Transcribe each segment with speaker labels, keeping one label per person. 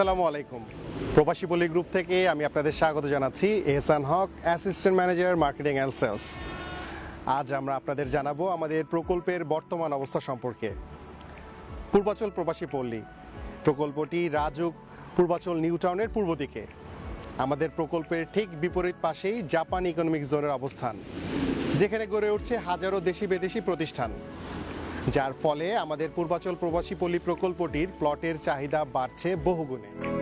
Speaker 1: আসসালামু আলাইকুম। প্রবাসী পল্লী গ্রুপ থেকে আমি আপনাদের স্বাগত জানাচ্ছি, Ehsan Haque, assistant manager, marketing and sales. আজ আমরা আপনাদের জানাব আমাদের প্রকল্পের বর্তমান অবস্থা সম্পর্কে। পূর্বাচল প্রবাসী পল্লী। প্রকল্পটি রাজুক পূর্বাচল নিউ টাউনের পূর্ব দিকে। আমাদের প্রকল্পের ঠিক বিপরীত পাশেই জাপান ইকোনমিক জোনের অবস্থান, যেখানে গড়ে উঠছে হাজারো দেশি বিদেশি প্রতিষ্ঠান। যার ফলে আমাদের পূর্বাচল প্রবাসী পল্লী প্রকল্পটির প্লটের চাহিদা বাড়ছে বহুগুণে।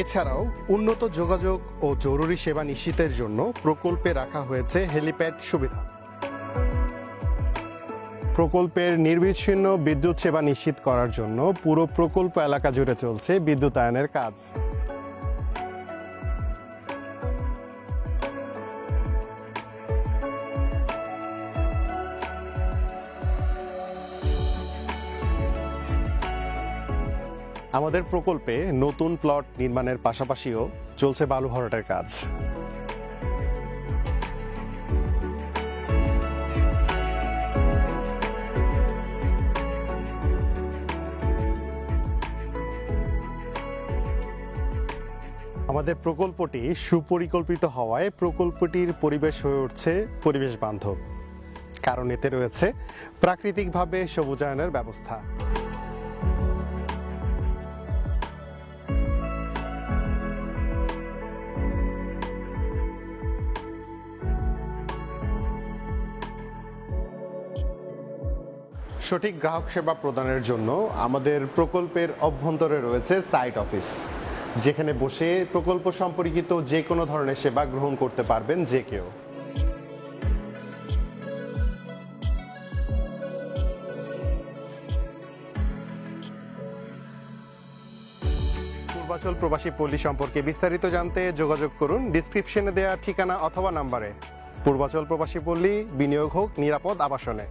Speaker 1: এছাড়াও উন্নত যোগাযোগ ও জরুরি সেবা নিশ্চিতের জন্য প্রকল্পে রাখা হয়েছে হেলিপ্যাড সুবিধা। প্রকল্পের নির্বিচ্ছিন্ন বিদ্যুৎ সেবা নিশ্চিত করার জন্য পুরো প্রকল্প এলাকা জুড়ে চলছে বিদ্যুতায়নের কাজ। আমাদের প্রকল্পে নতুন প্লট নির্মাণের পাশাপাশিও চলছে বালু ভরাটের কাজ। আমাদের প্রকল্পটি সুপরিকল্পিত হওয়ায় প্রকল্পটির পরিবেশ হয়ে উঠছে পরিবেশ বান্ধব। কারণ এতে রয়েছে প্রাকৃতিকভাবে সবুজায়নের ব্যবস্থা। সঠিক গ্রাহক সেবা প্রদানের জন্য আমাদের প্রকল্পের অভ্যন্তরে রয়েছে সাইট অফিস, যেখানে বসে প্রকল্প সম্পর্কিত যে কোনো ধরনের সেবা গ্রহণ করতে পারবেন যে কেউ। পূর্বাচল প্রবাসী পল্লী সম্পর্কে বিস্তারিত জানতে যোগাযোগ করুন ডিসক্রিপশনে দেওয়া ঠিকানা অথবা নাম্বারে। পূর্বাচল প্রবাসী পল্লী, বিনিয়োগ হোক, নিরাপদ আবাসনে।